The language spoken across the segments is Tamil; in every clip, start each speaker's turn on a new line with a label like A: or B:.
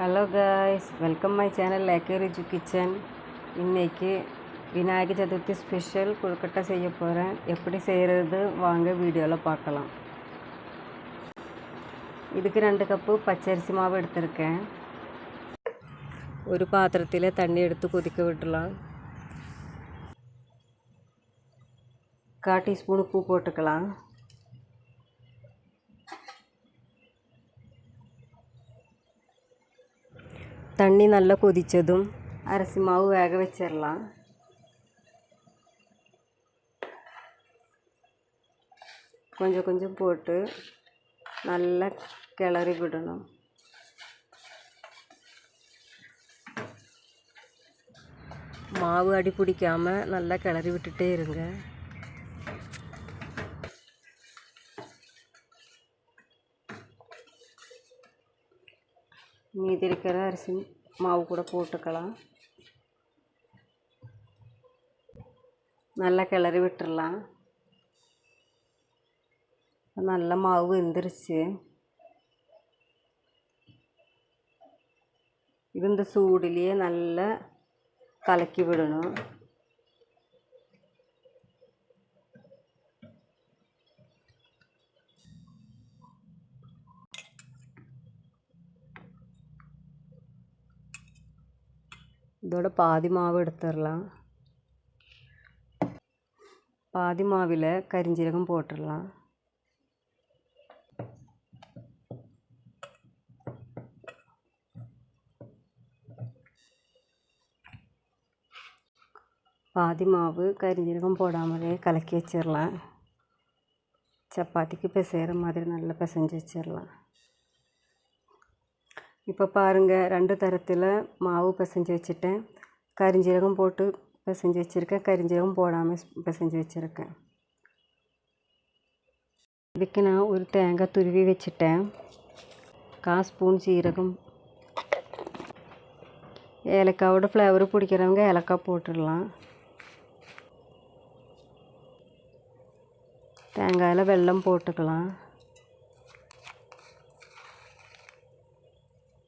A: Hello guys welcome my channel லேக்கரிஜு kitchen இன்னைக்கு விநாயகர் சதுர்த்தி ஸ்பெஷல் கொழுக்கட்டை செய்ய போகிறேன் எப்படி செய்கிறது வாங்க வீடியோவில் பார்க்கலாம். இதுக்கு ரெண்டு கப்பு பச்சரிசி மாவு எடுத்திருக்கேன். ஒரு பாத்திரத்தில் தண்ணி எடுத்து கொதிக்க விடலாம் கால் டீஸ்பூன் உப்பு போட்டுக்கலாம். தண்ணி நல்லா கொதித்ததும் அரிசி மாவு வேக வச்சிடலாம் கொஞ்சம் கொஞ்சம் போட்டு நல்லா கிளறி விடணும். மாவு அடி பிடிக்காமல் நல்லா கிளறி விட்டுட்டே இருங்க. மீதி இருக்கிற அரிசி மாவு கூட போட்டுக்கலாம். நல்லா கிளறி விட்டுடலாம் நல்ல மாவு வெந்துருச்சு. இது இந்த சூடிலேயே நல்லா கலக்கி விடணும். இதோட பாதி மாவு எடுத்துடலாம். பாதி மாவில் கரிஞ்சீரகம் போட்டுடலாம். பாதி மாவு கரிஞ்சீரகம் போடாமலே கலக்கி வச்சிடலாம். சப்பாத்திக்கு பிசைகிற மாதிரி நல்லா பிசைஞ்சு வச்சிடலாம். இப்போ பாருங்கள் ரெண்டு தரத்தில் மாவு பிசைஞ்சு வச்சுட்டேன். கரிஞ்சீரகம் போட்டு பிசைஞ்சு வச்சுருக்கேன். கரிஞ்சீரகம் போடாமல் பிசைஞ்சு வச்சுருக்கேன். இதுக்கு நான் ஒரு தேங்காய் துருவி வச்சுட்டேன். கால் ஸ்பூன் சீரகம். ஏலக்காவோட ஃப்ளேவர் பிடிக்கிறவங்க ஏலக்காய் போட்டுடலாம். தேங்காயில் வெல்லம் போட்டுக்கலாம்.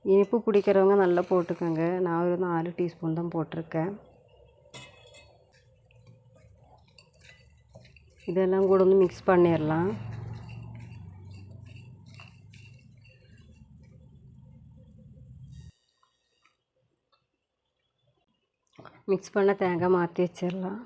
A: இனிப்பு பிடிக்கிறவங்க நல்லா போட்டுக்கோங்க. நான் ஒரு நாலு டீஸ்பூன் தான் போட்டிருக்கேன். இதெல்லாம் கூட வந்து மிக்ஸ் பண்ணிடலாம் மிக்ஸ் பண்ண தேங்காய் மாற்றி வச்சிடலாம்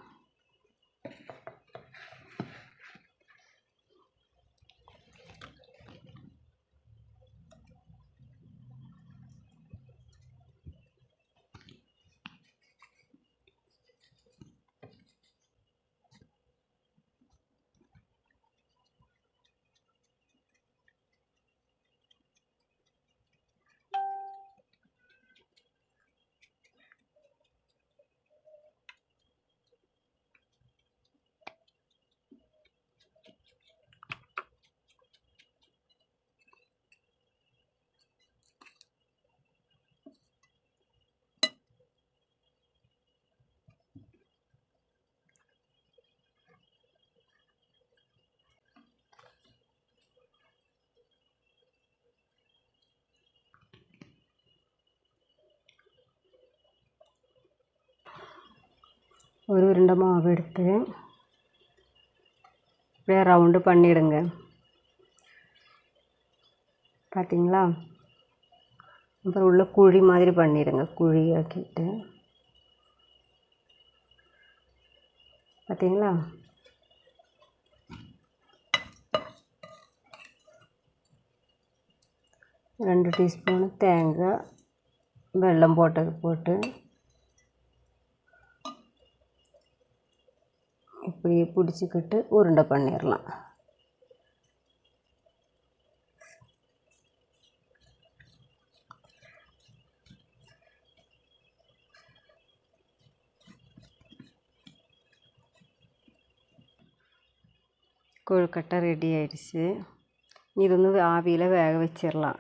A: ஒரு உருண்டை மாவு எடுத்து இப்படியே ரவுண்டு பண்ணிவிடுங்க பார்த்தீங்களா? அப்புறம் உள்ள குழி மாதிரி பண்ணிவிடுங்க குழி ஆக்கிட்டு பார்த்தீங்களா? ரெண்டு டீஸ்பூனு தேங்காய் வெல்லம் போட்டது போட்டு இப்படியே பிடிச்சிக்கிட்டு உருண்டை பண்ணிடலாம். கொழுக்கட்டை ரெடி ஆயிடுச்சு. இது வந்து ஆவியில் வேக வச்சிடலாம்.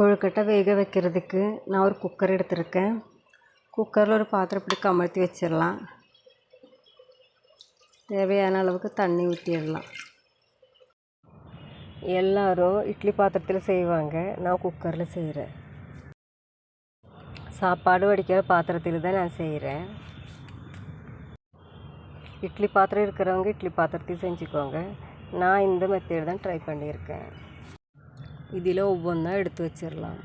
A: கொழுக்கட்டை வேக வைக்கிறதுக்கு நான் ஒரு குக்கர் எடுத்திருக்கேன். குக்கரில் ஒரு பாத்திரம் இப்படி கமழ்த்தி வச்சிடலாம். தேவையான அளவுக்கு தண்ணி ஊற்றிடலாம் எல்லாரும் இட்லி பாத்திரத்தில் செய்வாங்க. நான் குக்கரில் செய்கிறேன் சாப்பாடு வடிக்கிற பாத்திரத்தில் தான் நான் செய்கிறேன் இட்லி பாத்திரம் இருக்கிறவங்க இட்லி பாத்திரத்தையும் செஞ்சுக்கோங்க. நான் இந்த மெத்தேட் தான் ட்ரை பண்ணியிருக்கேன். இதில் ஒவ்வொன்றா எடுத்து வச்சிடலாம்.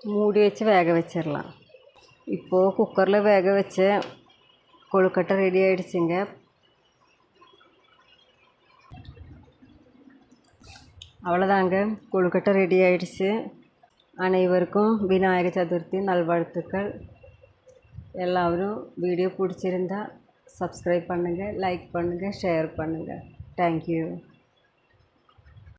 A: மூடி வச்சு வேக வச்சிடலாம் இப்போது குக்கரில் வேக வச்ச கொழுக்கட்டை ரெடி ஆகிடுச்சுங்க அவ்வளோதாங்க கொழுக்கட்டை ரெடி ஆகிடுச்சு அனைவருக்கும் விநாயக சதுர்த்தி நல்வாழ்த்துக்கள் எல்லோரும் வீடியோ பிடிச்சிருந்தா சப்ஸ்கிரைப் பண்ணுங்கள் லைக் பண்ணுங்கள் ஷேர் பண்ணுங்கள் தேங்க்யூ